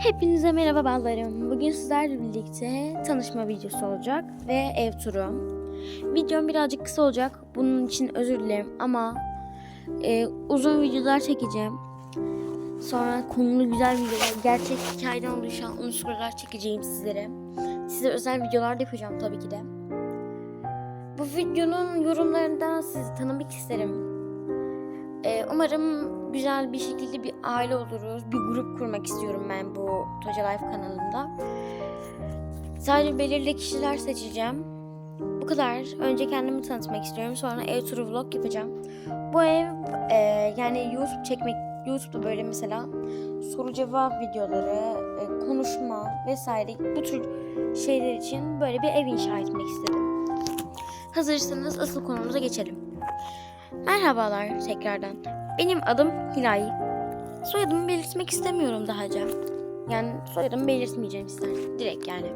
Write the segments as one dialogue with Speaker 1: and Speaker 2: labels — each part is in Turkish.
Speaker 1: Hepinize merhaba ballarım. Bugün sizlerle birlikte tanışma videosu olacak ve ev turu. Videom birazcık kısa olacak. Bunun için özür dilerim ama e, uzun videolar çekeceğim. Sonra konulu güzel videolar, gerçek hikayeden oluşan unsurlar çekeceğim sizlere. Size özel videolar da yapacağım tabii ki de. Bu videonun yorumlarında sizi tanımak isterim. Ee, umarım güzel bir şekilde bir aile oluruz. Bir grup kurmak istiyorum ben bu Toca Life kanalında. Sadece belirli kişiler seçeceğim. Bu kadar. Önce kendimi tanıtmak istiyorum. Sonra ev turu vlog yapacağım. Bu ev e, yani YouTube çekmek, YouTube'da böyle mesela soru cevap videoları, e, konuşma vesaire bu tür şeyler için böyle bir ev inşa etmek istedim. Hazırsanız asıl konumuza geçelim. Merhabalar tekrardan. Benim adım Hilal. Soyadımı belirtmek istemiyorum dahaca. Yani soyadımı belirtmeyeceğim ister. Direkt yani.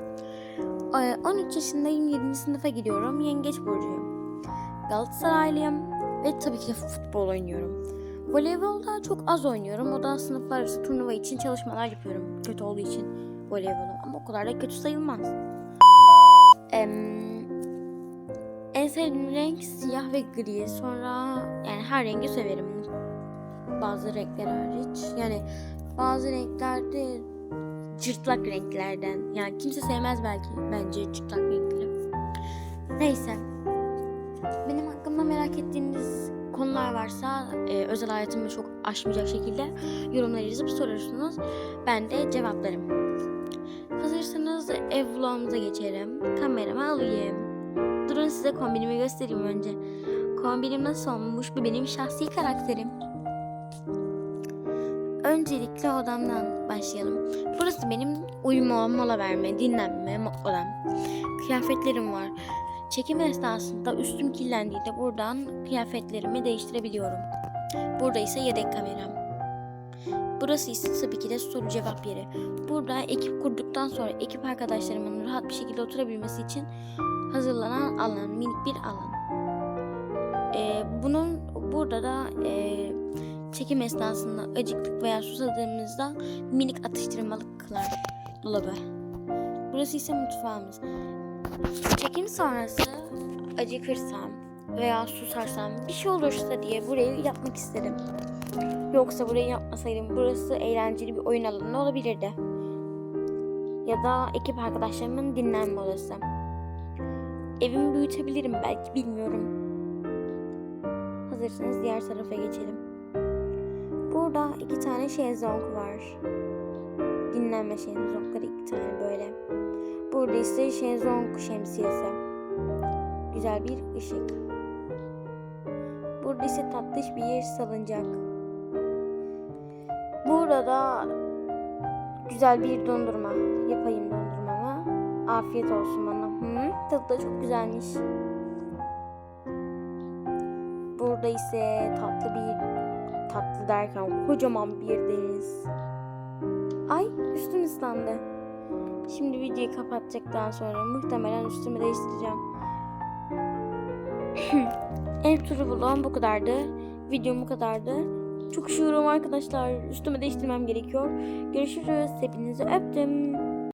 Speaker 1: Ee, 13 yaşındayım, 7. sınıfa gidiyorum. Yengeç burcuyum. Galatasaraylıyım ve tabii ki futbol oynuyorum. Voleybolda çok az oynuyorum. O da sınıflar arası turnuva için çalışmalar yapıyorum. Kötü olduğu için voleybolum. Ama o kadar da kötü sayılmaz. Em, en sevdiğim renk siyah ve gri. Sonra yani her rengi severim. Bazı renkler hariç. Yani bazı renklerde cırtlak renklerden. Yani kimse sevmez belki bence cırtlak renkleri. Neyse. Benim hakkımda merak ettiğiniz konular varsa e, özel hayatımı çok aşmayacak şekilde yorumlara yazıp sorursunuz. Ben de cevaplarım. Hazırsanız ev vlogumuza geçelim. Kameramı alayım. Durun size kombinimi göstereyim önce. Kombinim nasıl olmuş bu benim şahsi karakterim. Öncelikle odamdan başlayalım. Burası benim uyuma, mola verme, dinlenme odam. Kıyafetlerim var. Çekim esnasında üstüm kirlendiğinde buradan kıyafetlerimi değiştirebiliyorum. Burada ise yedek kameram. Burası ise tabii ki de soru cevap yeri. Burada ekip kurduktan sonra ekip arkadaşlarımın rahat bir şekilde oturabilmesi için hazırlanan alan, minik bir alan. Ee, bunun burada da e, çekim esnasında acıktık veya susadığımızda minik atıştırmalıklar dolabı. Burası ise mutfağımız. Çekim sonrası acıkırsam veya susarsam bir şey olursa diye burayı yapmak istedim. Yoksa burayı yapmasaydım burası eğlenceli bir oyun alanı olabilirdi. Ya da ekip arkadaşlarımın dinlenme odası. Evimi büyütebilirim belki bilmiyorum. Hazırsanız diğer tarafa geçelim. Burada iki tane şezlong var. Dinlenme şezlongları iki tane böyle. Burada ise şezlong şemsiyesi. Güzel bir ışık. Burada ise tatlış bir salıncak. Burada güzel bir dondurma. Yapayım dondurmamı. Afiyet olsun bana. Hı, tadı da çok güzelmiş. Burada ise tatlı bir tatlı derken kocaman bir deniz. Ay üstüm ıslandı. Şimdi videoyu kapatacaktan sonra muhtemelen üstümü değiştireceğim. Ev turu vlogum bu kadardı. Videom bu kadardı. Çok üşüyorum arkadaşlar. Üstümü değiştirmem gerekiyor. Görüşürüz. Hepinizi öptüm.